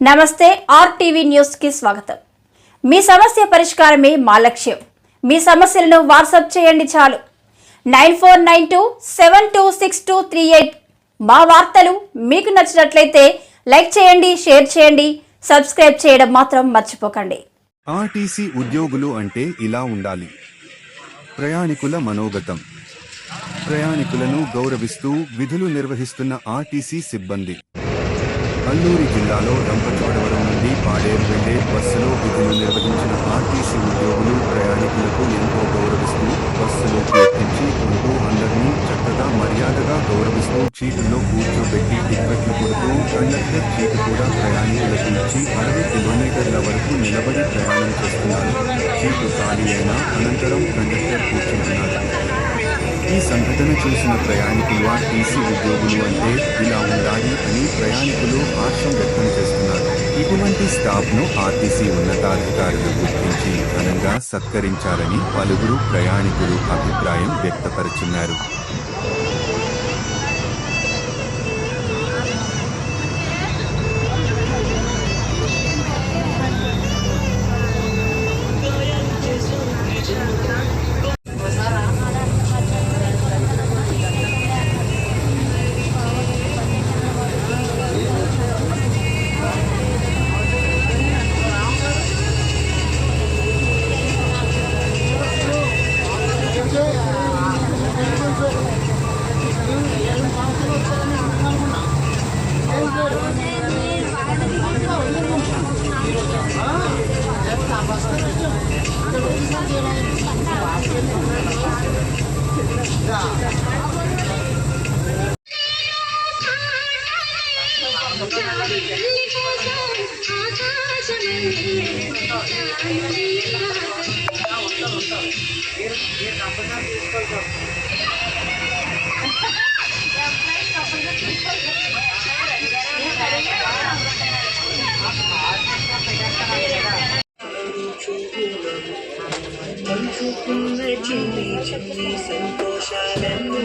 నమస్తే ఆర్టీవీ న్యూస్కి స్వాగతం. మీ సమస్య పరిష్కారమే మా లక్ష్యం. మీ సమస్యలను వాట్సాప్ చేయండి చాలు. Nine four nine two seven two six two three eight మా వార్తలు మీకు నచ్చినట్లయితే లైక్ చేయండి షేర్ చేయండి సబ్స్క్రైబ్ చేయడం మాత్రం మర్చిపోకండి. ఆర్టీసీ ఉద్యోగులు అంటే ఇలా ఉండాలి. ప్రయాణికుల మనోగతం. ప్రయాణికులను గౌరవిస్తూ విధులు నిర్వహిస్తున్న ఆర్టీసీ సిబ్బంది. అల్లూరి జిల్లాలో రంపచోడవరం నుండి పాడేరు వెళ్ళే బస్సులో విధులు నిర్వహించిన ఆర్టీసీ ఉద్యోగులు ప్రయాణికులకు ఎంతో గౌరవిస్తూ బస్సులో ప్రయత్నించి ఉంటూ అందరినీ చక్కగా మర్యాదగా గౌరవిస్తూ చీటుల్లో కూర్చోబెట్టి టిక్కెట్లు కొడుతూ కండక్టర్ చీటు కూడా ప్రయాణికులకు ఇచ్చి అరవై కిలోమీటర్ల వరకు నిలబడి ప్రయాణం చేస్తున్నారు. చీటు ఖాళీ అయిన అనంతరం కండక్టర్ కూర్చుంటున్నారు ఈ సంఘటన చూసిన ప్రయాణికులు ఆర్టీసీ ఉద్యోగులు అంటే ఇలా ఉండాలి అని ప్రయాణికులు హర్షం వ్యక్తం చేస్తున్నారు. ఇటువంటి స్టాఫ్ను ఆర్టీసీ ఉన్నతాధికారులు గుర్తించి ఘనంగా సత్కరించాలని పలువురు ప్రయాణికులు అభిప్రాయం 얘얘나쁜 사람 있어. పంచుకున్న చిన్ని చిన్ని సంతోషాలను